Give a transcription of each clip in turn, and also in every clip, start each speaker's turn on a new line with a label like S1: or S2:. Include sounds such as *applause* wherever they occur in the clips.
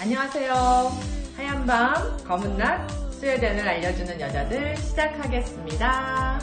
S1: 안녕하세요. 하얀 밤, 검은 낮, 스웨덴을 알려주는 여자들 시작하겠습니다.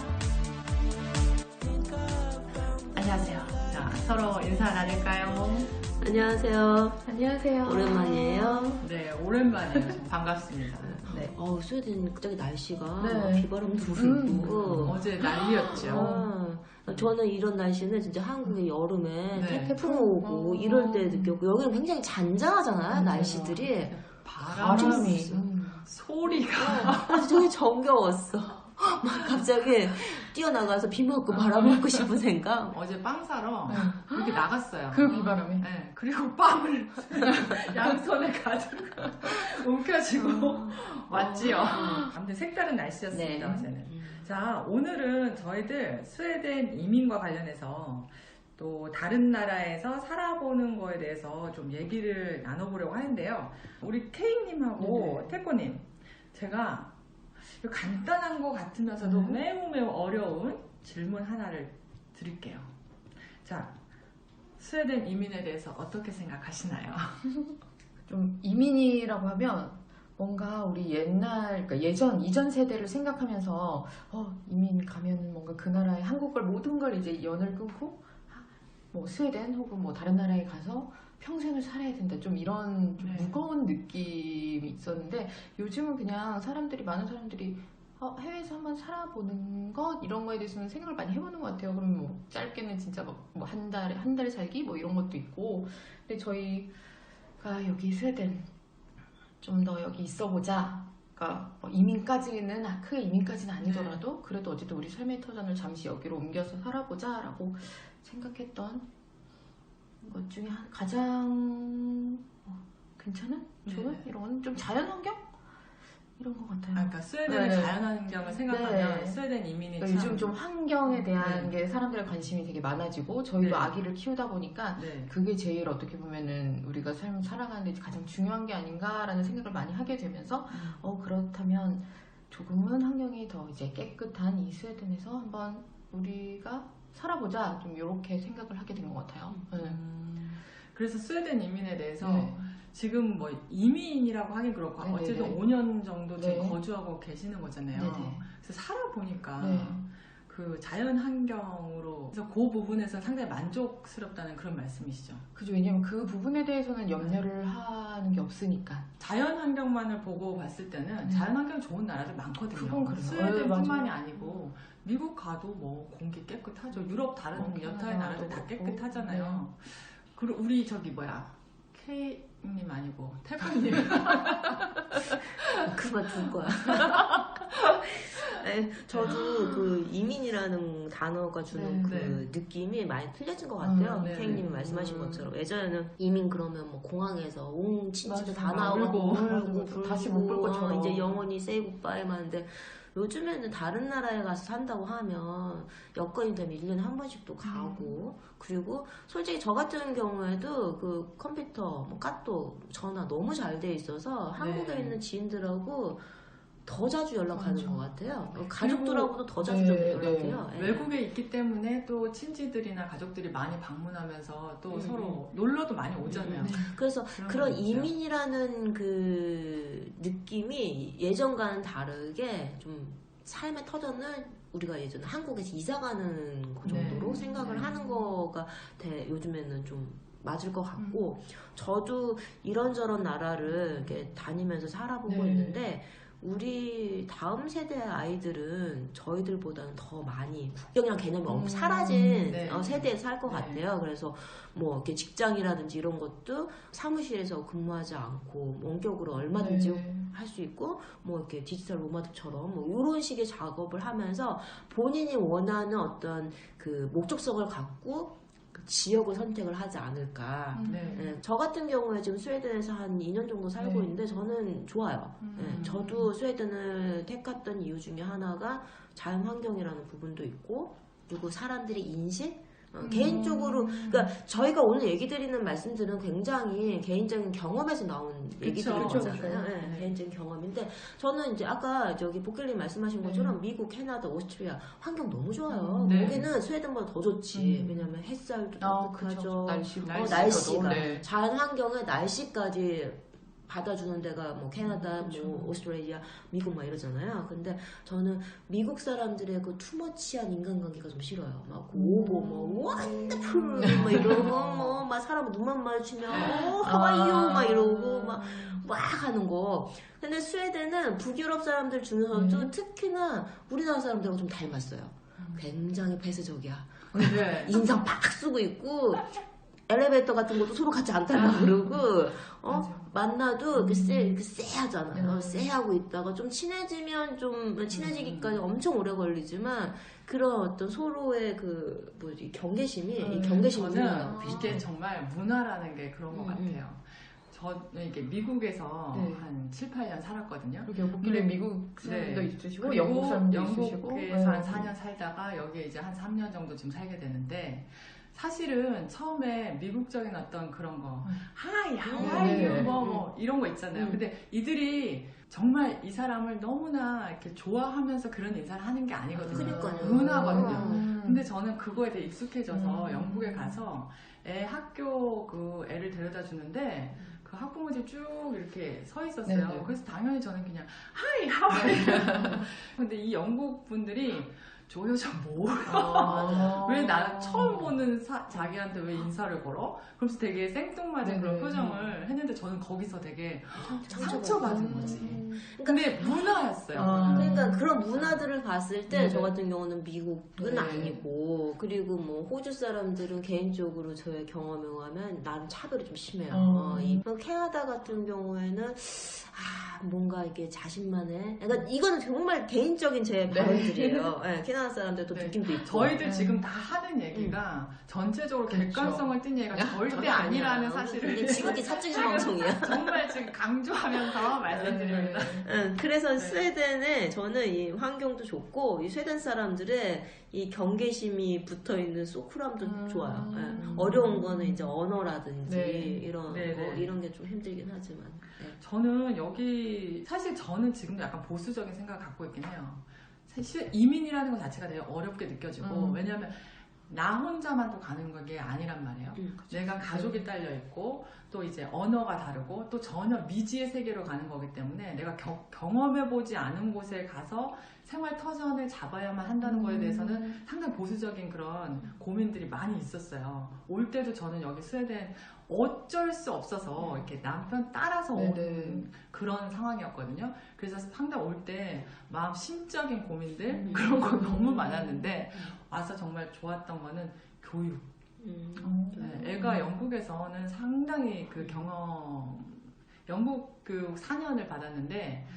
S1: 안녕하세요. 자, 서로 인사 나눌까요?
S2: 안녕하세요.
S3: 안녕하세요.
S2: 오랜만이에요.
S1: 네, 오랜만에 반갑습니다. 네.
S2: 어우, 스웨덴 갑자기 날씨가
S3: 네.
S2: 비바람도
S3: 음.
S2: 불고.
S1: 어제 난리였죠.
S2: 아, 저는 이런 날씨는 진짜 한국의 여름에
S1: 네.
S2: 태풍 오고
S3: 어.
S2: 이럴 때 느꼈고 여기는 굉장히 잔잔하잖아요
S3: 음.
S2: 날씨들이
S1: 바람이,
S3: 바람이. 음.
S1: 소리가
S2: 그래서 되게 *laughs* 정겨웠어 막 갑자기 뛰어나가서 비 맞고 바람 맞고 싶은 생각
S1: 어제 빵 사러 이렇게 나갔어요.
S3: 그 비바람이.
S1: 네, 그리고 빵을 *laughs* 양손에 가지고 움켜쥐고 왔지요. 아무튼 색다른 날씨였습니다,
S2: 네.
S1: 어제는. 자, 오늘은 저희들 스웨덴 이민과 관련해서 또 다른 나라에서 살아보는 거에 대해서 좀 얘기를 나눠보려고 하는데요. 우리 케이님하고
S3: 네.
S1: 태코님, 제가 간단한 것 같으면서도
S3: 음.
S1: 매우 매우 어려운 질문 하나를 드릴게요. 자, 스웨덴 이민에 대해서 어떻게 생각하시나요? *laughs*
S3: 좀 이민이라고 하면 뭔가 우리 옛날, 그러니까 예전, 이전 세대를 생각하면서 어, 이민 가면 뭔가 그 나라의 한국을 모든 걸 이제 연을 끊고 뭐 스웨덴 혹은 뭐 다른 나라에 가서 평생을 살아야 된다. 좀 이런 좀
S1: 네.
S3: 무거운 느낌이 있었는데 요즘은 그냥 사람들이 많은 사람들이 어, 해외에서 한번 살아보는 것 이런 거에 대해서는 생각을 많이 해보는 것 같아요. 그럼 뭐 짧게는 진짜 뭐한 달에 한 달 살기 뭐 이런 것도 있고. 근데 저희가 여기 스웨덴 좀 더 여기 있어보자. 그러니까 뭐 이민까지는 아, 크게 이민까지는 아니더라도 그래도 어쨌든 우리 삶의 터전을 잠시 여기로 옮겨서 살아보자라고 생각했던 것 중에 한- 가장 어, 괜찮은 좋은
S1: 네.
S3: 이런 건좀 자연환경 이런 것 같아요.
S1: 아, 그러니까 스웨덴의
S3: 네.
S1: 자연환경을 생각하면
S3: 네.
S1: 스웨덴 이민이
S3: 그러니까
S1: 참
S3: 요즘 좀 환경에 대한
S1: 네.
S3: 게 사람들의 관심이 되게 많아지고 저희도
S1: 네.
S3: 아기를 키우다 보니까
S1: 네.
S3: 그게 제일 어떻게 보면은 우리가 삶 살아가는 데 가장 중요한 게 아닌가라는 생각을 많이 하게 되면서
S1: 음.
S3: 어 그렇다면 조금은 환경이 더 이제 깨끗한 이 스웨덴에서 한번 우리가 살아보자 좀 이렇게 생각을 하게 된 것 같아요. 네.
S1: 음, 그래서 스웨덴 이민에 대해서
S3: 네.
S1: 지금 뭐 이민이라고 하긴 그렇고
S3: 네네네.
S1: 어쨌든 5년 정도 지금
S3: 네.
S1: 거주하고 계시는 거잖아요.
S3: 네네.
S1: 그래서 살아보니까
S3: 네.
S1: 그 자연 환경으로 그래서 그 부분에서 상당히 만족스럽다는 그런 말씀이시죠.
S3: 그죠 왜냐면 그 부분에 대해서는 염려를 하는 게 없으니까.
S1: 자연 환경만을 보고 봤을 때는
S3: 네.
S1: 자연 환경 좋은 나라들 많거든요.
S3: 그건 그래요. 네,
S1: 스웨덴뿐만이
S3: 맞아요.
S1: 아니고 미국 가도 뭐 공기 깨끗하죠. 유럽 다른
S3: 어,
S1: 여타의 나라들 다 깨끗하잖아요.
S3: 네.
S1: 그리고 우리 저기 뭐야 K 님 아니고 태국님
S2: 그만 둘 거야 *laughs* 네, 저도 그 이민이라는 단어가 주는
S3: 네,
S2: 그
S1: 네.
S2: 느낌이 많이 틀려진 것 같아요.
S1: 음, 네, 네.
S2: 말씀하신
S3: 음.
S2: 것처럼 예전에는 이민 그러면 뭐 공항에서 온
S3: 맞아,
S2: 다. 나오고
S1: 울고,
S2: 울고
S3: 다시 못 볼 것처럼.
S2: 어, 이제 영원히 세이 굿바이만 하는데 요즘에는 다른 나라에 가서 산다고 하면 여건이 되면 1년에 한 번씩 또 가고 그리고 솔직히 저 같은 경우에도 그 컴퓨터 뭐 카톡 전화 너무 잘 돼 있어서 한국에
S1: 네.
S2: 있는 지인들하고 더 자주 연락하는
S3: 맞아.
S2: 것 같아요.
S1: 그리고-
S2: 가족들하고도 더 자주
S3: 네,
S2: 연락해요. 예.
S1: 외국에 있기 때문에 또 친지들이나 가족들이 많이 방문하면서 또
S2: 음,
S1: 서로 놀러도 많이 오잖아요.
S3: 음, *laughs*
S2: 그래서
S1: 그런.
S2: 이민이라는 그 느낌이 예전과는 다르게 좀 삶의 터전을 우리가 예전에 한국에서 이사 가는 그 정도로
S1: 네.
S2: 생각을
S1: 네.
S2: 하는 거가 대- 요즘에는 좀 맞을 것 같고
S1: 음.
S2: 저도 이런저런 나라를 이렇게 다니면서 살아보고
S3: 네.
S2: 있는데 우리 다음 세대 아이들은 저희들보다는 더 많이 국경이란 개념이 엄-
S3: 음,
S2: 사라진
S1: 네.
S2: 어, 세대에서 살것
S1: 네.
S2: 같아요. 그래서 뭐 이렇게 직장이라든지 이런 것도 사무실에서 근무하지 않고 원격으로 얼마든지
S3: 네.
S2: 할수 있고 뭐 이렇게 디지털 노마드처럼 뭐 이런 식의 작업을 하면서 본인이 원하는 어떤 그 목적성을 갖고 그 지역을 선택을 하지 않을까.
S3: 음.
S1: 네.
S2: 예, 저 같은 경우에 지금 스웨덴에서 한 2년 정도 살고
S3: 네.
S2: 있는데 저는 좋아요.
S3: 음.
S2: 예, 저도 스웨덴을 택했던 이유 중에 하나가 자연 환경이라는 부분도 있고 그리고 사람들의 인식 어,
S3: 음.
S2: 개인적으로 그러니까 저희가 오늘 얘기 드리는 말씀들은 굉장히 개인적인 경험에서 나온 얘기들이잖아요.
S1: 그쵸.
S2: 예,
S1: 네.
S2: 개인적인 경험인데 저는 이제 아까 저기 복길님 말씀하신
S3: 네.
S2: 것처럼 미국, 캐나다, 오스트리아 환경 너무 좋아요.
S3: 음,
S1: 네.
S2: 거기는 스웨덴보다 더 좋지.
S3: 음.
S2: 왜냐면 햇살도
S3: 아,
S2: 따뜻하죠.
S3: 그쵸. 날씨도
S2: 어,
S1: 날씨가
S2: 날씨가
S3: 네.
S2: 자연 환경에 날씨까지 받아주는 데가 뭐 캐나다,
S3: 그쵸.
S2: 뭐 오스트레일리아, 미국 막 이러잖아요. 근데 저는 미국 사람들의 그 투머치한 인간관계가 좀 싫어요. 막 오보, 뭐 원더풀 막 이러고 뭐막 사람 눈만 마주치면 어 하와이요 막 이러고 막 막 하는 거. 근데 스웨덴은 북유럽 사람들 중에서도
S3: 음.
S2: 특히나 우리나라 사람들하고 좀 닮았어요. 굉장히 폐쇄적이야.
S1: 네. *laughs*
S2: 인상 팍 쓰고 있고 엘리베이터 같은 것도 서로 같이 안 타려고 그러고 어. 만나도 이렇게 쎄 이렇게 쎄하잖아요.
S3: 음.
S2: 쎄하고 있다가 좀 친해지면 좀 친해지기까지 엄청 오래 걸리지만 그런 어떤 서로의 그 뭐지 경계심이 이
S3: 음,
S2: 경계심이
S1: 저는. 이게 정말 문화라는 게 그런 것
S2: 음,
S1: 같아요. 저는 이게 미국에서
S3: 네.
S1: 한 7, 8년 살았거든요. 음.
S3: 미국 사람도
S1: 네.
S3: 있으시고
S1: 그리고
S3: 영국 사람도 있으시고
S1: 영국에서 한
S3: 네.
S1: 4년 살다가 여기에 이제 한 3년 정도 지금 살게 되는데 사실은 처음에 미국적인 어떤 그런 거
S3: 음.
S1: 하이
S3: 네.
S1: 하와이유 뭐, 뭐 이런 거 있잖아요.
S2: 음.
S1: 근데 이들이 정말 이 사람을 너무나 이렇게 좋아하면서 그런 인사를 하는 게 아니거든요.
S2: 그러니까요.
S1: 문화거든요.
S3: 음.
S1: 근데 저는 그거에 대해 익숙해져서
S3: 음.
S1: 영국에 가서 애 학교 그 애를 데려다 주는데 그 학부모들이 쭉 이렇게 서 있었어요.
S3: 네네.
S1: 그래서 당연히 저는 그냥 하이 하와이. *laughs* 근데 이 영국 분들이 저 뭐?
S3: 아.
S1: 왜나 처음 보는 사- 자기한테 왜 인사를 걸어? 그러면서 되게 생뚱맞은 그런
S3: 네네.
S1: 표정을 했는데 저는 거기서 되게 상처받은
S3: 음.
S1: 거지. 근데 문화였어요.
S3: 아.
S2: 그런 문화들을 봤을 때
S3: 네네.
S2: 저 같은 경우는 미국은
S3: 네.
S2: 아니고 그리고 뭐 호주 사람들은 개인적으로 저의 경험에 의하면 나름 차별이 좀 심해요.
S3: 어.
S2: 어, 이 캐나다 같은 경우에는 아 뭔가 이게 자신만의 그러니까 이거는 정말 개인적인 제
S3: 네.
S2: 발언들이에요. 네, *laughs* 캐나다 사람들도
S1: 네.
S2: 느낌도 있고
S1: 저희들
S3: 음.
S1: 지금 다 하는 얘기가 전체적으로
S3: 그렇죠.
S1: 객관성을 띈 얘기가 절대
S2: 절대
S1: 아니라는. 사실을
S2: 지극히 사적인 방송이야. *laughs*
S1: 정말 지금 강조하면서 말씀드립니다.
S2: 응, 그래서
S1: 네.
S2: 스웨덴에 저는 이 환경도 좋고 이 스웨덴 사람들의 이 경계심이 붙어 있는 소쿨함도
S3: 음.
S2: 좋아요. 예. 어려운 거는 이제 언어라든지
S3: 네.
S2: 이런
S1: 네,
S2: 거
S1: 네.
S2: 이런 게 좀 힘들긴 하지만. 네.
S1: 저는 여기 사실 저는 지금도 약간 보수적인 생각을 갖고 있긴 해요. 사실 이민이라는 것 자체가 되게 어렵게 느껴지고
S3: 음.
S1: 왜냐하면 나 혼자만 또 가는 게 아니란 말이에요.
S2: 음,
S1: 내가 가족이 딸려 있고 또 이제 언어가 다르고 또 전혀 미지의 세계로 가는 거기 때문에 내가 경험해 보지 않은 곳에 가서 생활 터전을 잡아야만 한다는 거에 대해서는
S3: 음.
S1: 상당히 보수적인 그런 고민들이 많이 있었어요. 올 때도 저는 여기 스웨덴 어쩔 수 없어서 이렇게 남편 따라서 온
S3: 네네.
S1: 그런 상황이었거든요. 그래서 상당 올때 마음 심적인 고민들
S2: 음.
S1: 그런 거 너무 많았는데 와서 정말 좋았던 거는 교육.
S2: 음.
S1: 네, 애가 영국에서는 상당히 그 경험, 영국 그 4년을 받았는데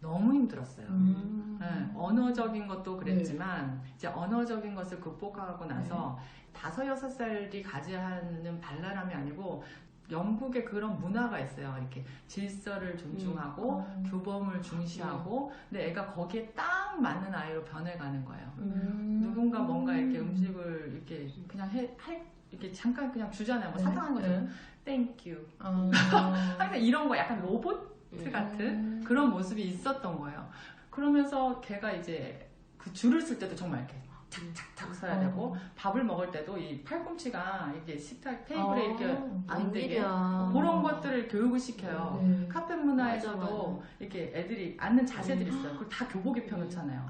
S1: 너무 힘들었어요.
S3: 음.
S1: 네, 언어적인 것도 그랬지만 이제 언어적인 것을 극복하고 나서 다섯 여섯 살이 가져야 하는 발랄함이 아니고 영국의 그런 문화가 있어요. 이렇게 질서를 존중하고
S3: 음.
S1: 규범을 중시하고 근데 애가 거기에 딱 맞는 아이로 변해가는 거예요.
S3: 음.
S1: 누군가 뭔가 이렇게 음식을 이렇게 그냥 해, 할 이렇게 잠깐 그냥 주잖아요. 뭐 사탕 한 거죠.
S3: 네.
S1: 땡큐.
S3: 어.
S1: 항상 이런 거 약간 로봇
S2: 음.
S1: 같은
S3: 음.
S1: 그런 모습이 있었던 거예요. 그러면서 걔가 이제 그 줄을 쓸 때도 정말 이렇게 착착착 서야
S3: 어.
S1: 되고 밥을 먹을 때도 이 팔꿈치가 이게 식탁 테이블에
S3: 어.
S1: 이렇게 안 되게. 그런 것들을 교육을 시켜요.
S3: 네.
S1: 카페 문화에서도
S2: 맞아,
S1: 이렇게 애들이 앉는 자세들이 있어요. 그걸 다 교복 입혀 놓잖아요.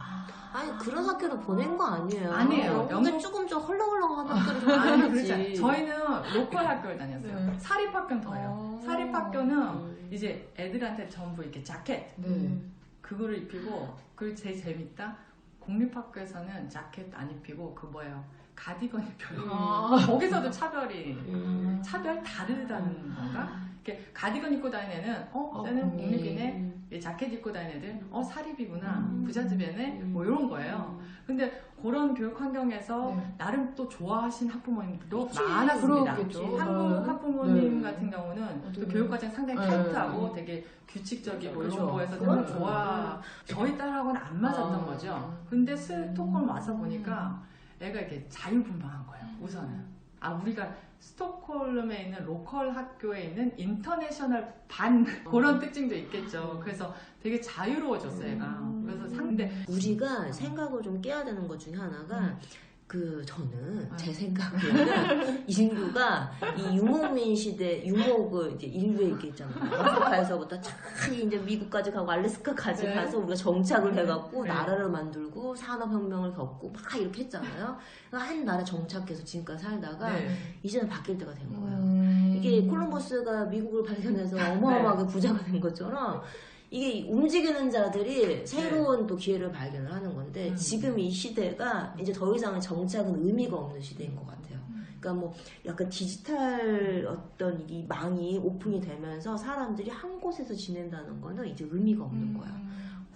S2: 아니 그런 학교도 보낸 거 아니에요.
S1: 아니에요.
S2: 영국- 조금 좀 헐렁헐렁한 *laughs* 학교를 좀
S1: 아니,
S2: 보내야지.
S1: 그렇지. 저희는 로컬 학교를 다녔어요.
S3: 네.
S1: 사립학교는 더요.
S3: 어.
S1: 사립학교는
S2: 음.
S1: 이제 애들한테 전부 이렇게 자켓
S3: 네.
S2: 음.
S1: 그거를 입히고 그리고 제일 재밌다. 공립학교에서는 자켓 안 입히고 그 뭐예요 가디건 입혀요.
S2: 음.
S3: 아.
S1: 거기서도 차별이
S2: 음.
S1: 차별 다르다는 건가? 이렇게 가디건 입고 다니는 애는 어
S3: 어,
S1: 쟤는
S3: 공립.
S1: 공립이네.
S2: 음.
S1: 이 자켓 입고 다니는 애들 어 사립이구나
S3: 음.
S1: 부잣집애네
S2: 음.
S1: 뭐 이런 거예요. 근데 그런 교육 환경에서
S3: 네.
S1: 나름 또 좋아하신 학부모님들도 많았습니다. 한국
S3: 네.
S1: 학부모님
S3: 네.
S1: 같은 경우는 또
S3: 네.
S1: 교육 과정 상당히
S3: 네.
S1: 타이트하고 되게 규칙적이고
S3: 그렇죠.
S1: 이런 거에서
S3: 그럼.
S1: 너무 좋아. 저희 딸하고는 안 맞았던
S3: 아.
S1: 거죠. 근데 스톡홀m 와서 보니까 애가 이렇게 자유분방한 거예요.
S3: 음.
S1: 우선은. 아 우리가 스톡홀름에 있는 로컬 학교에 있는 인터내셔널 반 *laughs* 그런 특징도 있겠죠. 그래서 되게 자유로워졌어요, 애가.
S3: 음.
S1: 그래서 상대
S2: 우리가 생각을 좀 깨야 되는 것 중에 하나가 그 저는
S1: 아.
S2: 제 생각에는 인류가 이 유목민 시대 유목을 이제 인류에 있겠잖아요. 아프리카에서부터 쫙 이제 미국까지 가고 알래스카까지
S3: 네.
S2: 가서 우리가 정착을 해갖고
S1: 네.
S2: 나라를 만들고 산업혁명을 겪고 막 이렇게 했잖아요. 그러니까 한 나라 정착해서 지금까지 살다가
S1: 네.
S2: 이제는 바뀔 때가 된 거예요.
S3: 음.
S2: 이게 콜럼버스가 미국을 발견해서 어마어마하게 부자가 된 것처럼 이게 움직이는 자들이 새로운 또 기회를 발견을 하는 건데
S1: 음.
S2: 지금 이 시대가 이제 더 이상은 정착은 의미가 없는 시대인 것 같아요. 그러니까 뭐 약간 디지털 어떤 이 망이 오픈이 되면서 사람들이 한 곳에서 지낸다는 거는 이제 의미가 없는 거야.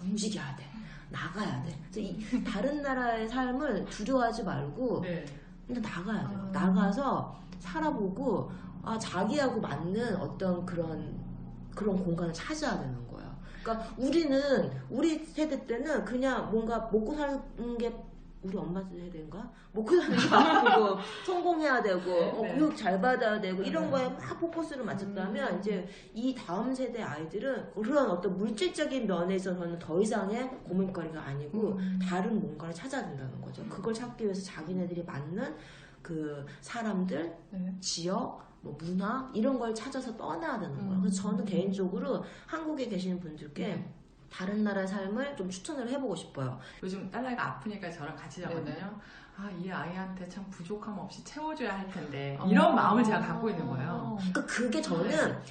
S2: 움직여야 돼. 나가야 돼. 이 다른 나라의 삶을 두려워하지 말고
S1: 네.
S2: 근데 나가야 돼요.
S3: 아.
S2: 나가서 살아보고 아 자기하고 맞는 어떤 그런 그런 공간을 찾아야 되는 거예요. 그러니까 우리는 우리 세대 때는 그냥 뭔가 먹고 사는 게 우리 엄마 세대인가 먹고 사는 게 아니고 *laughs* 성공해야 되고 어,
S1: 네.
S2: 교육 잘 받아야 되고 이런
S1: 네.
S2: 거에 막 포커스를 맞췄다면
S3: 음.
S2: 이제 이 다음 세대 아이들은 그런 어떤 물질적인 면에 있어서는 더 이상의 고민거리가 아니고
S3: 음.
S2: 다른 뭔가를 찾아야 된다는 거죠. 그걸 찾기 위해서 자기네들이 맞는 그 사람들,
S3: 네.
S2: 지역, 뭐 문화 이런 걸 찾아서 떠나야 되는 거예요.
S3: 음.
S2: 그래서 저는 개인적으로 한국에 계시는 분들께
S1: 네.
S2: 다른 나라의 삶을 좀 추천을 해보고 싶어요.
S1: 요즘 딸내가 아프니까 저랑 같이 자거든요.
S3: 네네.
S1: 아, 이 아이한테 참 부족함 없이 채워줘야 할 텐데
S3: 어.
S1: 이런 마음을 제가 갖고 있는 거예요.
S2: 그러니까 그게 저는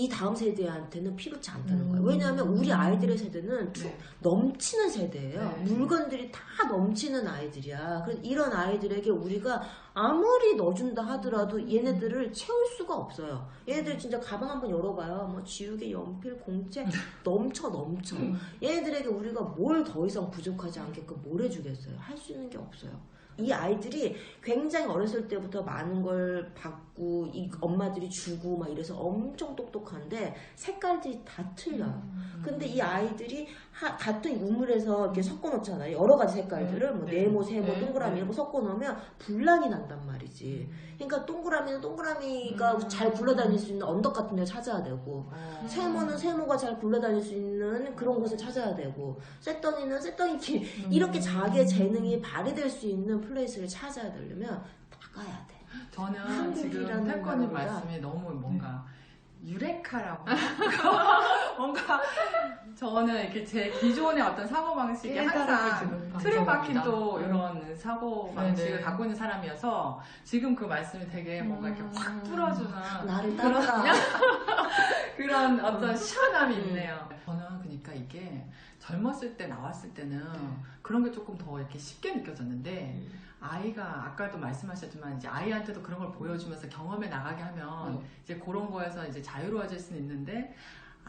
S2: 이 다음 세대한테는 필요치 않다는 거예요.
S3: 음.
S2: 왜냐하면 우리 아이들의 세대는 투-
S1: 네.
S2: 넘치는 세대예요.
S1: 네.
S2: 물건들이 다 넘치는 아이들이야. 그래서 이런 아이들에게 우리가 아무리 넣어준다 하더라도 얘네들을 채울 수가 없어요. 얘네들 진짜 가방 한번 열어봐요. 뭐 지우개, 연필, 공책 *laughs* 넘쳐 넘쳐.
S3: 음.
S2: 얘네들에게 우리가 뭘 더 이상 부족하지 않게끔 뭘 해주겠어요. 할 수 있는 게 없어요. 이 아이들이 굉장히 어렸을 때부터 많은 걸 받고 이 엄마들이 주고 막 이래서 엄청 똑똑한데 색깔들이 다 틀려요.
S3: 음.
S2: 근데 이 아이들이 하- 같은 우물에서 이렇게 섞어 놓잖아요. 여러 가지 색깔들을 뭐
S1: 네.
S2: 네모, 세모,
S3: 네.
S2: 동그라미
S1: 네.
S2: 이런 거 섞어 놓으면 분란이 난단 말이지. 그러니까 동그라미는 동그라미가
S3: 음.
S2: 잘 굴러다닐 수 있는 언덕 같은 데 찾아야 되고
S1: 어.
S2: 세모는 세모가 잘 굴러다닐 수 있는 그런 곳을 찾아야 되고 쇳덩이는 쇳덩이끼리
S3: 음.
S2: 이렇게 자기의 재능이 발휘될 수 있는 플레이스를 찾아야 되려면 나가야 돼.
S1: 저는 지금 태권님
S2: 나라보다-
S1: 말씀이 너무 뭔가 유레카라고 *laughs* 뭔가 저는 이렇게 제 기존의 어떤 사고 방식이
S3: 깨달음을
S1: 항상 틀에 박힌. 또
S3: 음.
S1: 이런 사고 방식을
S3: 네네.
S1: 갖고 있는 사람이어서 지금 그 말씀이 되게 뭔가 이렇게
S3: 음.
S1: 확 뚫어주는
S2: 나를 따라가.
S1: 그런 *laughs* 어떤 시원함이 있네요. 저는 그러니까 이게 젊었을 때 나왔을 때는
S3: 네.
S1: 그런 게 조금 더 이렇게 쉽게 느껴졌는데
S2: 음.
S1: 아이가 아까도 말씀하셨지만 이제 아이한테도 그런 걸 보여주면서 경험해 나가게 하면
S3: 네.
S1: 이제 그런 거에서 이제 자유로워질 수는 있는데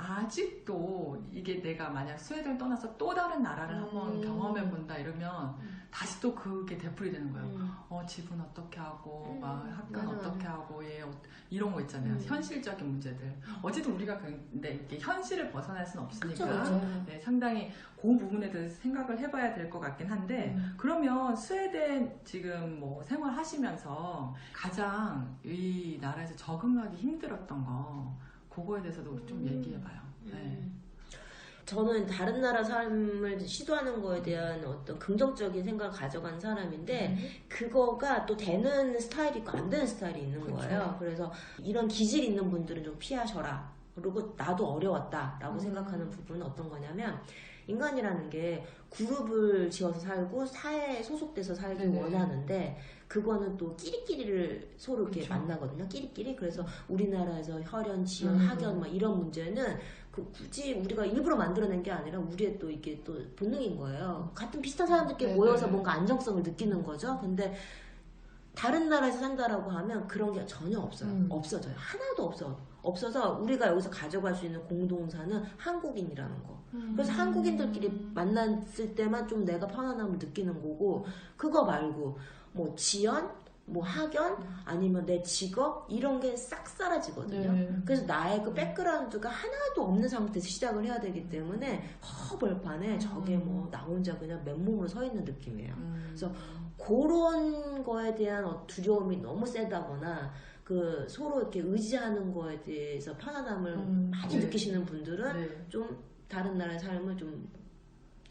S1: 아직도 이게 내가 만약 스웨덴을 떠나서 또 다른 나라를 한번
S2: 음.
S1: 경험해 본다 이러면
S2: 음.
S1: 다시 또 그게 되풀이 되는 거예요.
S2: 음.
S1: 어 집은 어떻게 하고
S2: 음,
S1: 막 학교는
S2: 맞아,
S1: 어떻게 하고 얘 어- 이런 거 있잖아요.
S2: 음.
S1: 현실적인 문제들. 어쨌든 우리가 근데 이게 현실을 벗어날 수는 없으니까
S2: 그쵸, 그쵸.
S1: 네, 상당히 그 부분에 대해서 생각을 해봐야 될 것 같긴 한데
S3: 음.
S1: 그러면 스웨덴 지금 뭐 생활하시면서 가장 이 나라에서 적응하기 힘들었던 거 그거에 대해서도 좀
S2: 음.
S1: 얘기해봐요. 네.
S2: 음. 저는 다른 나라 삶을 시도하는 거에 대한 어떤 긍정적인 생각을 가져간 사람인데 그거가 또 되는 스타일이 있고 안 되는 스타일이 있는
S1: 그쵸.
S2: 거예요. 그래서 이런 기질 있는 분들은 좀 피하셔라. 그리고 나도 어려웠다라고
S3: 음.
S2: 생각하는 부분은 어떤 거냐면 인간이라는 게 그룹을 지어서 살고 사회에 소속돼서 살길
S3: 네네.
S2: 원하는데 그거는 또 끼리끼리를 서로 이렇게
S3: 그쵸.
S2: 만나거든요. 끼리끼리. 그래서 우리나라에서 혈연, 지연,
S3: 음.
S2: 학연 막 이런 문제는 그 굳이 우리가 일부러 만들어낸 게 아니라 우리의 또 이게 또 본능인 거예요. 같은 비슷한 사람들끼리
S3: 네네.
S2: 모여서 뭔가 안정성을 느끼는 거죠. 근데 다른 나라에서 산다라고 하면 그런 게 전혀 없어요.
S3: 음.
S2: 없어져요. 하나도 없어. 없어서 우리가 여기서 가져갈 수 있는 공동사는 한국인이라는 거.
S3: 음.
S2: 그래서 한국인들끼리 만났을 때만 좀 내가 편안함을 느끼는 거고 그거 말고 뭐 지연, 뭐 학연 아니면 내 직업 이런 게 싹 사라지거든요.
S3: 네.
S2: 그래서 나의 그 백그라운드가 하나도 없는 상태에서 시작을 해야 되기 때문에 허벌판에 저게 뭐 나 혼자 그냥 맨몸으로 서 있는 느낌이에요.
S1: 음.
S2: 그래서 그런 거에 대한 어- 두려움이 너무 세다거나 그 서로 이렇게 의지하는 거에 대해서 편안함을
S3: 음,
S2: 많이
S3: 네.
S2: 느끼시는 분들은
S1: 네.
S2: 좀 다른 나라의 삶을 좀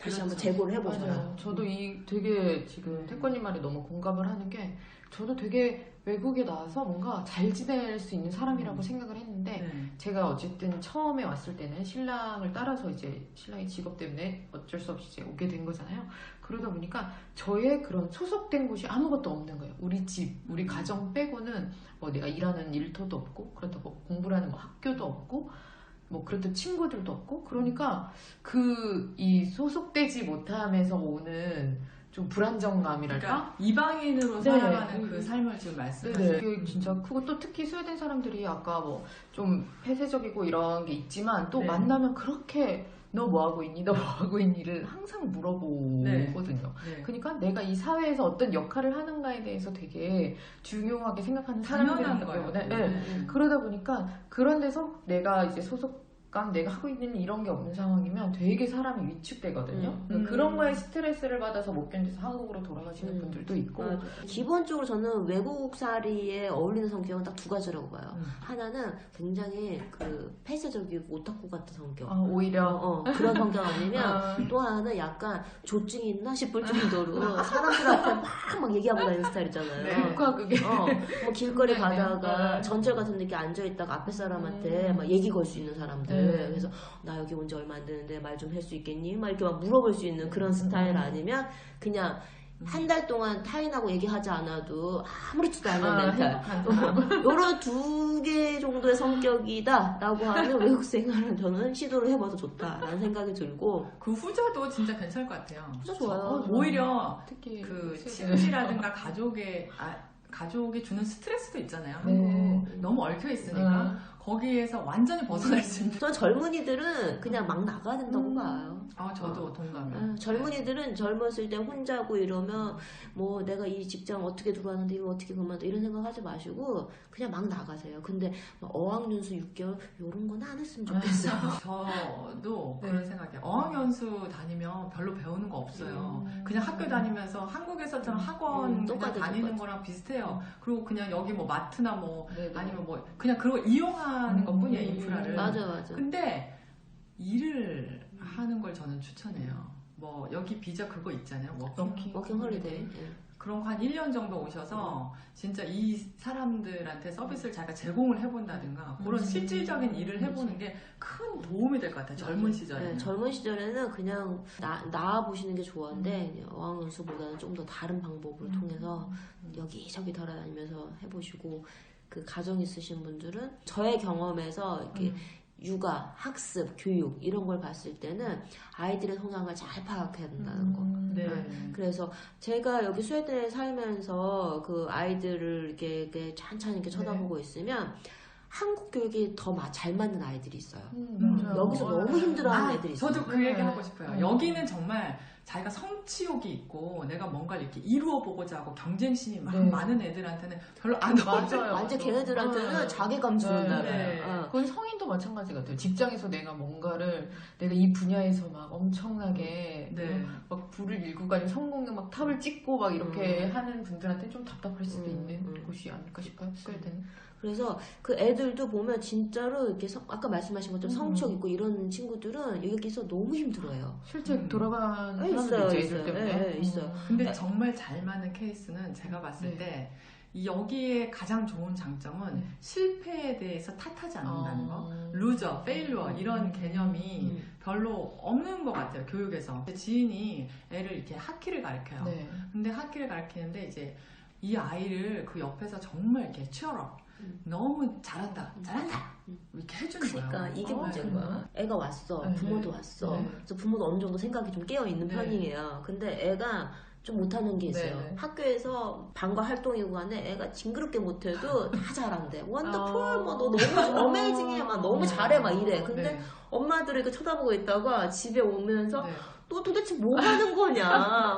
S2: 다시 한번
S1: 그렇죠.
S2: 재고를 해보셔라.
S3: 맞아요. 저도 이 되게 지금 태권님 말에 너무 공감을 하는 게 저도 되게 외국에 나와서 뭔가 잘 지낼 수 있는 사람이라고
S1: 음.
S3: 생각을 했는데
S1: 네.
S3: 제가 어쨌든 처음에 왔을 때는 신랑을 따라서 이제 신랑의 직업 때문에 어쩔 수 없이 이제 오게 된 거잖아요. 그러다 보니까 저의 그런 소속된 곳이 아무것도 없는 거예요. 우리 집, 우리
S1: 음.
S3: 가정 빼고는 뭐 내가 일하는 일터도 없고 그렇다고 공부를 하는 뭐 학교도 없고 뭐 그렇다 친구들도 없고 그러니까 그 이 소속되지 못함에서 오는 좀 불안정감이랄까?
S1: 그러니까 이방인으로
S3: 네.
S1: 살아가는
S3: 음.
S1: 그 삶을 지금. 말씀하시는
S3: 그게 진짜 크고 또 특히 스웨덴 사람들이 아까 뭐 좀 폐쇄적이고 이런 게 있지만 또
S1: 네.
S3: 만나면 그렇게 너 뭐 하고 있니? 너 뭐 하고 있니를 항상 물어보거든요.
S1: 네.
S3: 그러니까 내가 이 사회에서 어떤 역할을 하는가에 대해서 되게 중요하게 생각하는
S1: 당연한
S3: 사람들이기
S1: 거예요.
S3: 때문에 네.
S2: 음.
S3: 그러다 보니까 그런 데서 내가 이제 소속 감 내가 하고 있는 이런 게 없는 상황이면 되게 사람이 위축되거든요.
S2: 음.
S3: 그러니까
S1: 음.
S3: 그런 거에 스트레스를 받아서 못 견뎌서 한국으로 돌아가시는
S2: 음.
S3: 분들도 있고
S2: 맞아. 기본적으로 저는 외국살이에 어울리는 성격은 딱 두 가지라고 봐요.
S1: 음.
S2: 하나는 굉장히 그 폐쇄적이고 오타쿠 같은 성격.
S3: 아, 오히려
S2: 어, 어, 그런 성격 아니면
S3: 아,
S2: 또 하나는 약간 조증이 있나 싶을 정도로 사람들한테 막, 막 얘기하고 다니는 스타일이잖아요.
S3: 네. 극화극에
S2: 어, 뭐 *laughs* 길거리. 가다가
S3: 네.
S2: 전철 같은 데 이렇게 앉아 있다가 앞에 사람한테
S3: 음.
S2: 막 얘기 걸 수 있는 사람들.
S3: 네.
S2: 그래서 나 여기 온 지 얼마 안 되는데 말 좀 할 수 있겠니? 막 이렇게 막 물어볼 수 있는 그런 스타일
S3: 음.
S2: 아니면 그냥 한 달 동안 타인하고 얘기하지 않아도 아무렇지도 않은
S3: 아,
S2: 멘탈. *laughs* 요런 두 개 정도의 성격이다라고 하는 *laughs* 외국 생활은 저는 시도를 해봐도 좋다라는 생각이 들고
S1: 그 후자도 진짜 괜찮을 것 같아요.
S2: 진짜 좋아요.
S3: 어,
S1: 오히려
S3: 특히
S1: 그
S3: 스웨덴.
S1: 친지라든가 가족의 아, 가족이 주는 스트레스도 있잖아요.
S3: 네.
S1: 한국 너무 얽혀 있으니까
S3: 음.
S1: 거기에서 완전히 벗어날 수 있는.
S2: 전 젊은이들은 그냥 막 나가야 된다고
S3: 음.
S2: 봐요.
S1: 아 저도 동감해요.
S2: 아, 젊은이들은 젊었을 때 혼자고 이러면 뭐 내가 이 직장 어떻게 들어왔는데 이거 어떻게 그만둬 이런 생각하지 마시고 그냥 막 나가세요. 근데 막 어학연수 6개월 이런 건 안 했으면 좋겠어요. *laughs*
S1: 저도
S3: 네.
S1: 그런 생각이에요. 어학연수 다니면 별로 배우는 거 없어요.
S3: 음.
S1: 그냥 학교 다니면서 한국에서처럼 학원
S2: 음,
S1: 그냥
S2: 똑같아,
S1: 다니는
S2: 똑같아.
S1: 거랑 비슷해요. 그리고 그냥 여기 뭐 마트나 뭐
S3: 네, 네.
S1: 아니면 뭐 그냥 그런 거 이용하 는
S3: 음,
S1: 것
S3: 음,
S1: 인프라를.
S2: 맞아 맞아.
S1: 근데 일을 하는 걸 저는 추천해요. 뭐 여기 비자 그거 있잖아요. 워킹
S3: 워킹.
S2: 홀리데이. 예.
S1: 그런 거 한 1년 정도 오셔서 진짜 이 사람들한테 서비스를 자기가 제공을 해본다든가 그런
S3: 음.
S1: 실질적인 일을 해보는 게 큰 도움이 될 것 같아요. 젊은 시절에.
S2: 네, 젊은 시절에는 그냥 나, 나와 보시는 게 좋았는데 어학연수보다는 좀 더 다른 방법으로
S3: 음.
S2: 통해서 여기저기 돌아다니면서 해보시고 그 가정 있으신 분들은 저의 경험에서 이렇게
S3: 음.
S2: 육아, 학습, 교육 이런 걸 봤을 때는 아이들의 성향을 잘 파악해야 된다는 거.
S3: 음.
S1: 네.
S2: 그래서 제가 여기 스웨덴에 살면서 그 아이들을 이렇게, 이렇게 찬찬히 이렇게 쳐다보고 있으면 한국 교육이 더 잘 맞는 아이들이 있어요.
S3: 음.
S2: 여기서 너무 힘들어하는
S1: 아,
S2: 애들이 있어요.
S1: 저도 그 얘기 하고 싶어요.
S3: 음.
S1: 여기는 정말 자기가 성취욕이 있고 내가 뭔가를 이렇게 이루어 보고자 하고 경쟁심이 막
S3: 네.
S1: 많은 애들한테는 별로 안 어울려요.
S3: 맞아요.
S2: 완전. 걔네들한테는
S3: 네.
S2: 자괴감 주는
S3: 네.
S2: 나라예요.
S1: 네.
S2: 어.
S3: 그건 성인도 마찬가지 같아요. 직장에서 내가 뭔가를 내가 이 분야에서 막 엄청나게
S1: 네.
S3: 막 불을 일구고 아니면 성공에 막 탑을 찍고 막 이렇게
S2: 음.
S3: 하는 분들한테 좀 답답할 수도
S2: 음,
S3: 있는
S2: 음.
S3: 곳이 아닐까 싶어요. 스웨덴.
S2: 그래서 그 애들도 보면 진짜로 이렇게 성- 아까 말씀하신 것처럼
S3: 음.
S2: 성취욕 있고 이런 친구들은 여기서 너무 힘들어해요.
S3: 실제
S1: 음.
S3: 돌아간
S2: 네, 있어요,
S3: 있죠,
S2: 있어요.
S3: 때문에.
S2: 네, 네, 있어요.
S3: 음.
S1: 근데 정말 잘 맞는 케이스는 제가 봤을
S3: 네.
S1: 때이 여기에 가장 좋은 장점은
S3: 네.
S1: 실패에 대해서 탓하지 않는다는 거.
S3: 어.
S1: 루저, 페일루어 이런 개념이
S2: 음.
S1: 별로 없는 것 같아요 교육에서 제 지인이 애를 이렇게 하키를 가르쳐요
S3: 네.
S1: 근데 하키를 가르치는데 이제 이 아이를 그 옆에서 정말 이렇게 치열어
S2: 음.
S1: 너무 잘한다 잘한다
S2: 음.
S1: 이렇게 해주는
S2: 그러니까
S1: 거예요
S2: 이게
S3: 어,
S2: 문제인
S3: 정말?
S2: 거야. 애가 왔어.
S3: 네,
S2: 부모도
S3: 네.
S2: 왔어.
S3: 네.
S2: 그래서 부모도 어느 정도 생각이 좀 깨어 있는
S1: 네.
S2: 편이에요. 근데 애가 좀 못하는 게 있어요.
S3: 네, 네.
S2: 학교에서 방과 활동이고 간에 애가 징그럽게 못해도 *laughs* 다 잘한대. 원더풀,
S3: 아.
S2: 뭐너 너무 어메이징해, 막 너무 잘해, 막 이래. 근데
S1: 네.
S2: 엄마들이 이렇게 쳐다보고 있다가 집에 오면서
S1: 네.
S2: 너 도대체 뭐 하는 거냐?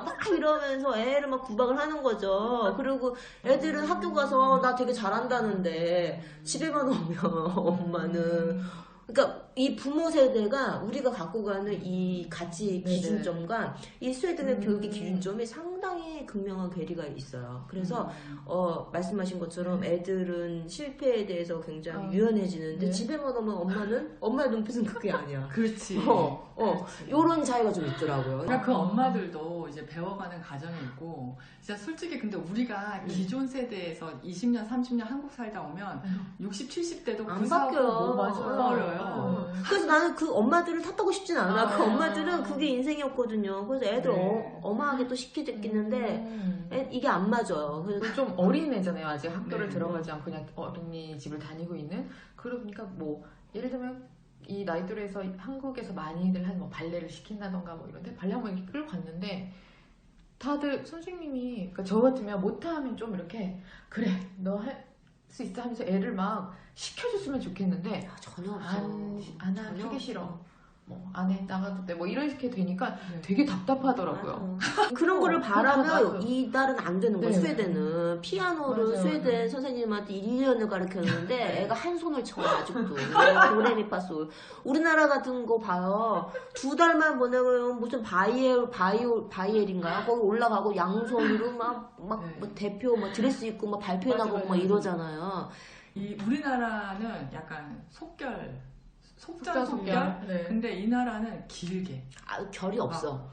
S2: 막 이러면서 애를 막 구박을 하는 거죠. 그리고 애들은 학교 가서 나 되게 잘한다는데 집에만 오면 *laughs* 엄마는 그러니까 이 부모 세대가 우리가 갖고 가는 이 가치
S3: 네네.
S2: 기준점과 이 스웨덴의
S3: 음.
S2: 교육의 기준점이 상당히 극명한 괴리가 있어요. 그래서
S1: 음.
S2: 어, 말씀하신 것처럼 애들은 실패에 대해서 굉장히
S3: 어.
S2: 유연해지는데
S3: 네.
S2: 집에만 오면 엄마는 *laughs* 엄마의 눈빛은 그게 아니야.
S1: 그렇지.
S2: 어, 어,
S1: 그렇지.
S2: 요런 차이가 좀 있더라고요.
S1: 그러니까 그 엄마들도 이제 배워가는 과정이 있고, 진짜 솔직히 근데 우리가
S2: 음.
S1: 기존 세대에서 20년, 30년 한국 살다 오면 60, 70대도
S2: 안
S1: 그. 뭐
S2: 맞아요.
S1: 버려요.
S3: 음.
S2: 그래서 나는 그 엄마들을 탓하고 싶진 않아. 그
S3: 아.
S2: 엄마들은 그게 인생이었거든요. 그래서 애들
S1: 네.
S2: 어, 엄하게 또 시키듣기는데
S3: 음.
S2: 애- 이게 안 맞아요. 그래서
S3: 좀 어린 애잖아요. 아직 학교를
S1: 네.
S3: 들어가지 않고 그냥 어린이집을 다니고 있는. 그러니까 뭐 예를 들면 이 나이 또래에서 한국에서 많이들 한 뭐 발레를 시킨다던가 뭐 이런데 발레 한번 이렇게 끌고 갔는데 다들 선생님이 그러니까 저 같으면 못하면 좀 이렇게 그래 너 할 수 있어 하면서 애를 막 시켜줬으면 좋겠는데
S2: 아, 전혀 없어.
S3: 안, 안 하- 하기. 싫어. 뭐 안에 나가도 돼. 뭐 이렇게 되니까
S1: 네.
S3: 되게 답답하더라고요. *laughs*
S2: 그런 거를
S3: 어,
S2: 바라면. 이달은 안 되는 거야
S3: 네.
S2: 스웨덴은 피아노를
S3: 맞아요.
S2: 스웨덴 선생님한테 1년을 가르쳤는데 *laughs*
S3: 네.
S2: 애가 한 손을 쳐 아직도 도레미파솔 우리나라 같은 거 봐요 두 달만 보내면 무슨 바이엘 바이오 바이엘인가요 거기 올라가고 양손으로 막막
S1: 네.
S2: 뭐 대표 뭐 드레스 입고 막 발표
S3: 맞아,
S2: 막. 이러잖아요
S1: 이 우리나라는 약간 속결, 속전 속결.
S3: 네.
S1: 근데 이 나라는 길게.
S2: 아 결이 없어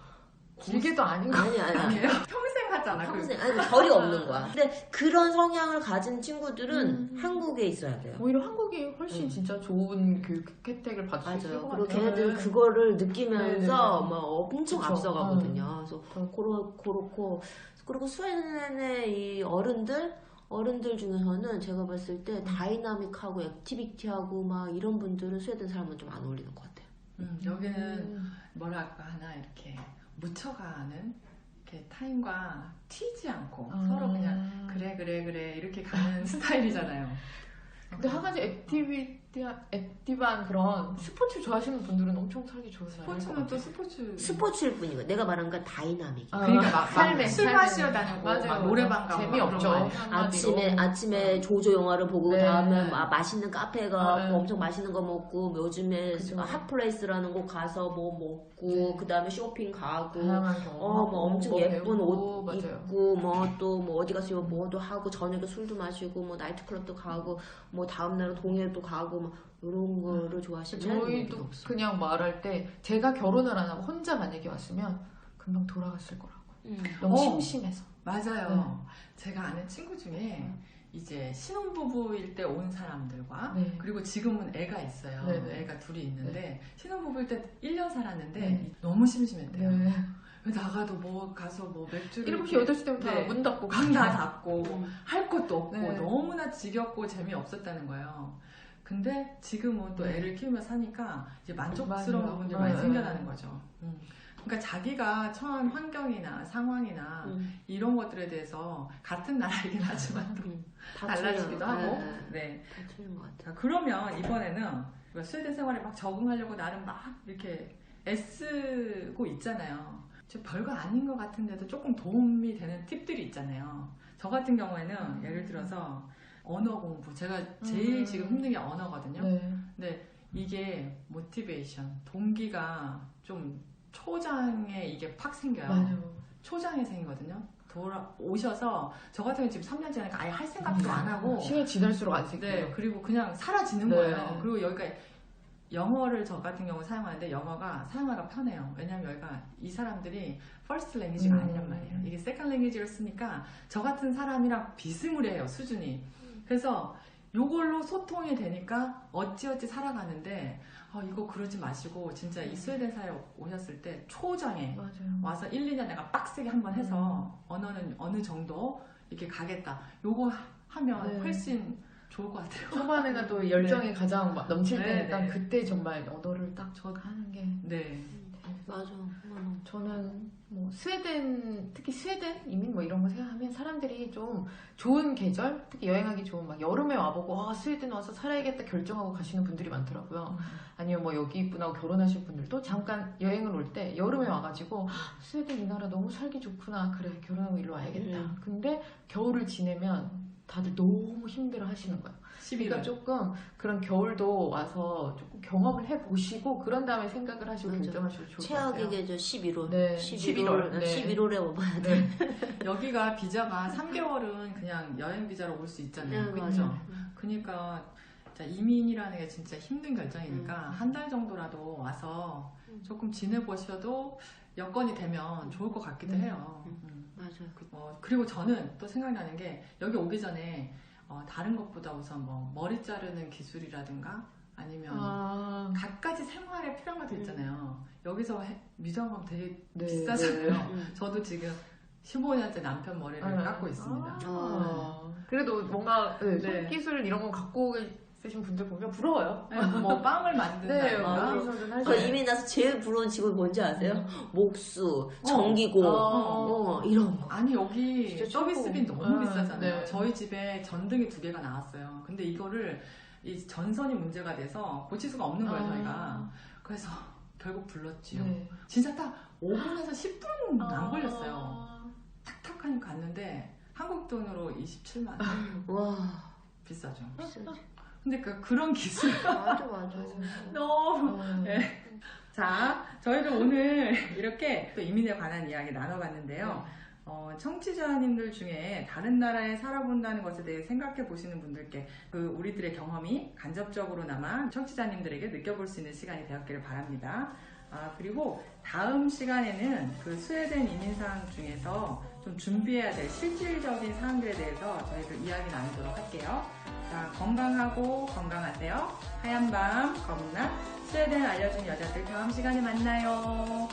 S3: 길게도 아닌 거.
S2: 아니 아니 아니?
S1: 평생 하잖아. 그
S2: 평생 아니 결이 없는 거야 근데 그런 성향을 가진 친구들은
S3: 음.
S2: 한국에 있어야 돼요
S3: 오히려 한국이 훨씬
S2: 음.
S3: 진짜 좋은 교육 혜택을 받을 수 있을
S2: 맞아요.
S3: 것
S2: 그리고
S3: 같아요.
S2: 걔네들은
S3: 네.
S2: 그거를
S3: 네, 네,
S2: 느끼면서
S3: 네.
S2: 막 엄청
S3: 그쵸.
S2: 앞서가거든요. 그래서 고로, 그렇고 그리고 스웨덴의 이 어른들 어른들 중에서는 제가 봤을 때 다이나믹하고 액티비티하고 막 이런 분들은 스웨덴 사람은 좀 안 어울리는 것 같아요.
S1: 음, 여기는
S3: 음.
S1: 뭐랄까 하나 이렇게 묻혀가는 이렇게 타인과 튀지 않고
S3: 아.
S1: 서로 그냥 그래 그래 그래 이렇게 가는 *laughs* 스타일이잖아요.
S3: 근데 한 가지 액티비 티 액티브한 그런 스포츠 좋아하시는 분들은 엄청 살기 좋은
S1: 스포츠는 또. 스포츠.
S2: 스포츠일 뿐이고 내가 말한 건 다이나믹이.
S3: 아,
S1: 그러니까 막,
S3: 삶에,
S1: 술
S3: 삶에.
S1: 마시러 다니고
S3: 맞아요.
S1: 막 노래방 가고
S3: 재미없죠.
S1: 막 그런 거 아니에요?
S2: 아침에 아침에 조조 영화를 보고
S3: 네.
S2: 다음에 막 맛있는 카페 가고
S3: 네.
S2: 엄청 맛있는 거 먹고 요즘에
S3: 그죠.
S2: 핫플레이스라는 곳 가서 뭐 먹고
S3: 네.
S2: 그 다음에 쇼핑 가고
S3: 다양한 경험.
S2: 어, 뭐 엄청
S3: 뭐
S2: 예쁜
S3: 배우고,
S2: 옷
S3: 맞아요.
S2: 입고, 뭐또뭐 어디 가서 뭐도 하고, 저녁에 술도 마시고, 뭐 나이트클럽도 가고, 뭐 다음날 동해도 가고, 뭐 이런 거를 좋아하시는
S3: 저희도
S2: 없어.
S3: 그냥 말할 때 제가 결혼을 안 하고 혼자 만약에 왔으면 금방 돌아갔을 거라고.
S2: 음.
S3: 너무
S1: 어.
S3: 심심해서.
S1: 맞아요. 제가 아는 친구 중에 이제 신혼부부일 때 온 사람들과
S3: 네.
S1: 그리고 지금은 애가 있어요.
S3: 네, 네.
S1: 애가 둘이 있는데 신혼부부일 때 1년 살았는데
S3: 네.
S1: 너무 심심했대요.
S3: 네.
S1: 나가도 뭐 가서 뭐 맥주를
S3: 7시,
S1: 이렇게
S3: 8시 되면 다
S1: 네.
S3: 문 닫고
S1: 문다 닫고 할 것도 없고
S3: 네.
S1: 너무나 지겹고 재미없었다는 거예요. 근데 지금은 또
S3: 네.
S1: 애를 키우며 사니까 이제 만족스러운
S3: 맞아요.
S1: 부분들이 많이
S3: 네.
S1: 생겨나는 거죠. 음. 그러니까 자기가 처한 환경이나 상황이나
S2: 음.
S1: 이런 것들에 대해서 같은 나라이긴 하지만 또
S2: 음. 다
S1: 달라지기도. 하고
S2: 네, 네.
S1: 자, 그러면 이번에는 우리가 스웨덴 생활에 막 적응하려고 나름 막 이렇게 애쓰고 있잖아요. 저 별거 아닌 것 같은데도 조금 도움이 되는 팁들이 있잖아요. 저 같은 경우에는 예를 들어서 언어 공부. 제가 제일
S3: 음.
S1: 지금 힘든 게 언어거든요.
S3: 네.
S1: 근데 이게 모티베이션, 동기가 좀 초장에 이게 팍 생겨요.
S3: 맞아요.
S1: 초장에 생기거든요. 돌아 오셔서 저 같은 경우 지금 3년째 하니까 아예 할 생각도 안 하고
S3: 시간이 지날수록 안
S1: 네,
S3: 생겨요.
S1: 그리고 그냥 사라지는
S3: 네.
S1: 거예요. 그리고 여기가 영어를 저 같은 경우 사용하는데 영어가 사용하기가 편해요. 왜냐면 여기가 이 사람들이 first language가
S3: 음.
S1: 아니란 말이에요. 이게 second language를 쓰니까 저 같은 사람이랑 비스무리해요, 수준이. 그래서 요걸로 소통이 되니까 어찌어찌 살아가는데 아, 이거 그러지 마시고 진짜 이 스웨덴 사회 오셨을 때 초장에
S3: 맞아요.
S1: 와서 1, 2년 내가 빡세게 한번 해서 언어는 어느 정도 이렇게 가겠다. 요거 하면
S3: 네.
S1: 훨씬 좋을 것 같아요.
S3: 초반에는 또 *laughs* 열정이 가장 막 넘칠
S1: 네,
S3: 때니까
S1: 네.
S3: 그때 정말 언어를 딱저 하는 게
S1: 네.
S2: 맞아. 음.
S3: 저는 뭐 스웨덴 특히 스웨덴 이민 뭐 이런 거 생각하면 사람들이 좀 좋은 계절 특히 여행하기 좋은 막 여름에 와보고 아 스웨덴 와서 살아야겠다 결정하고 가시는 분들이 많더라고요. 아니면 뭐 여기 이분하고 결혼하실 분들도 잠깐 여행을 올 때 여름에 와가지고 "헉, 스웨덴 이 나라 너무 살기 좋구나 그래 결혼하고 일로 와야겠다.
S2: 음.
S3: 근데 겨울을 지내면 다들 너무 힘들어 하시는 거예요.
S1: 11월.
S3: 그러니까 조금 그런 겨울도 와서 조금 경험을 해 보시고 그런 다음에 생각을 하시고
S2: 맞아.
S3: 결정하시면 좋을 것 같아요.
S2: 계절 11월.
S3: 네,
S2: 11월.
S3: 11월. 네.
S2: 11월에 와봐야 돼.
S3: 네. *laughs*
S1: 여기가 비자가 3개월은 그냥 여행 비자로 올 수 있잖아요.
S2: 네,
S1: 그렇죠? 그러니까 이민이라는 게 진짜 힘든 결정이니까
S2: 음.
S1: 한달 정도라도 와서
S2: 음.
S1: 조금 지내보셔도 여건이 되면 좋을 것 같기도
S3: 음.
S1: 해요.
S2: 음.
S1: 음.
S2: 맞아요.
S1: 그- 어, 그리고 저는 또 생각나는 게 여기 오기 전에 어, 다른 것보다 우선 뭐 머리 자르는 기술이라든가 아니면
S3: 아,
S1: 갖가지 생활에 필요한 것들 있잖아요. 여기서 해- 미정하면 되게
S3: 네,
S1: 비싸잖아요.
S3: 네.
S2: 음.
S1: 저도 지금 15년째 남편 머리를
S3: 아,
S1: 깎고 있습니다.
S3: 아. 그래도 뭔가 네,
S1: 네.
S3: 손기술 이런 거 갖고 계신 분들 보면 부러워요.
S1: 네, 뭐 빵을
S3: 네, 할저수
S2: 이민 나서 제일 부러운 직업이 뭔지 아세요? 목수, 전기고,
S3: 어.
S2: 어, 이런 거.
S1: 아니 여기 서비스비. 너무
S3: 아,
S1: 비싸잖아요.
S3: 네.
S1: 저희 집에 전등이 두 개가 나왔어요. 근데 이거를 이 전선이 문제가 돼서 고칠 수가 없는 거예요
S3: 아.
S1: 저희가. 그래서 결국 불렀지요.
S3: 네.
S1: 진짜 딱 5분에서 10분 안
S3: 아.
S1: 걸렸어요. 탁탁 하니 갔는데 한국 돈으로 27만 원.
S2: 와,
S1: 비싸죠.
S2: 비싸지.
S1: 근데 그 그런 기술
S2: 맞아, 맞아.
S1: 너무
S3: 어.
S1: 네. 자, 저희도 오늘 이렇게 또 이민에 관한 이야기 나눠봤는데요. 어, 청취자님들 중에 다른 나라에 살아본다는 것에 대해 생각해 보시는 분들께 그 우리들의 경험이 간접적으로나마 청취자님들에게 느껴볼 수 있는 시간이 되었기를 바랍니다. 아, 그리고 다음 시간에는 그 스웨덴 이민상 중에서 좀 준비해야 될 실질적인 사항들에 대해서 저희도 이야기 나누도록 할게요. 자, 건강하고 건강하세요. 하얀 밤, 검낮, 스웨덴 알려준 여자들 다음 시간에 만나요.